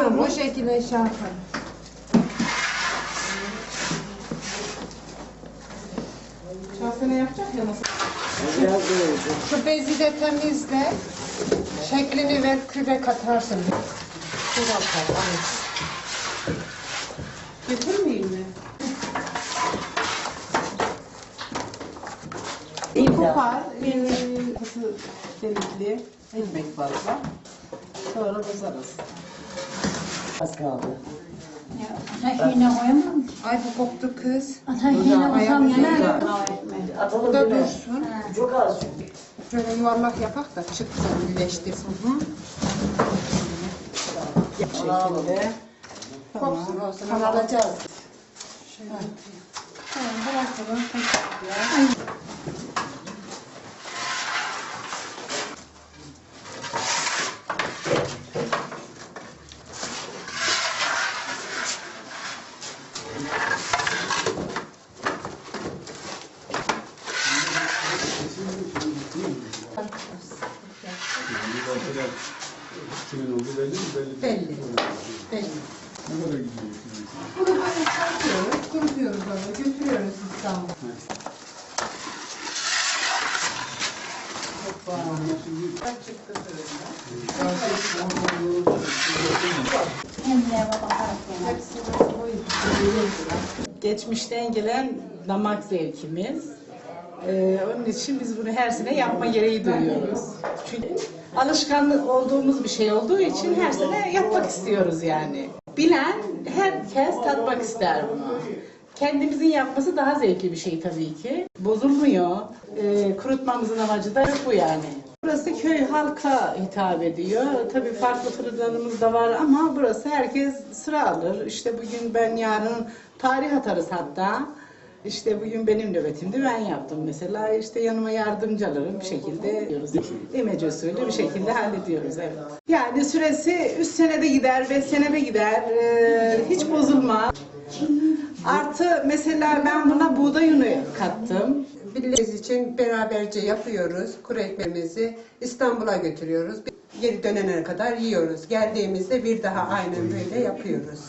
Tamam o şekilde şey yapalım. Şahsene yapacak ya nasıl? Şu bezi de temizle. Şeklini ver küre katarsın. Küre katar. Getirmeyeyim mi? Kopar, bir kası delikli, ekmek fazla. Sonra bozarız. Az kaldı. Ateşine koyamam. Ay bu koktu kız. Ateşine koysam yanar. Atalım Bu da dursun. Çok az çünkü. Şöyle yuvarlak yapak da çıksın, birleştirsin. Hı? Şekilde. Kopsun olsun. Alacağız. Tamam, bırakalım. Kimin olduğu belli mi? Belli. Belli. Belli. Ne kadar gidiyor? Bunu böyle çarpıyoruz, kurutuyoruz onu, götürüyoruz İstanbul'a. Koyup Geçmişten gelen damak zevkimiz. Ee, onun için biz bunu her sene yapma gereği duyuyoruz. Çünkü alışkanlık olduğumuz bir şey olduğu için her sene yapmak istiyoruz yani. Bilen herkes tatmak ister bunu. Kendimizin yapması daha zevkli bir şey tabii ki. Bozulmuyor. Ee, kurutmamızın amacı da bu yani. Burası köy halka hitap ediyor. Tabii farklı fırınlarımız da var ama burası herkes sıra alır. İşte bugün ben yarın tarih atarız hatta. İşte bugün benim nöbetimdi ben yaptım mesela. İşte yanıma yardımcı alırım bir şekilde yapıyoruz. İmece usulü bir şekilde hallediyoruz evet. Yani süresi 3 senede gider, 5 senede gider. Ee, hiç bozulmaz. Artı mesela ben buna buğday unu kattım. Birliğimiz için beraberce yapıyoruz. Kuru ekmeğimizi İstanbul'a götürüyoruz. Geri dönene kadar yiyoruz. Geldiğimizde bir daha aynen böyle yapıyoruz.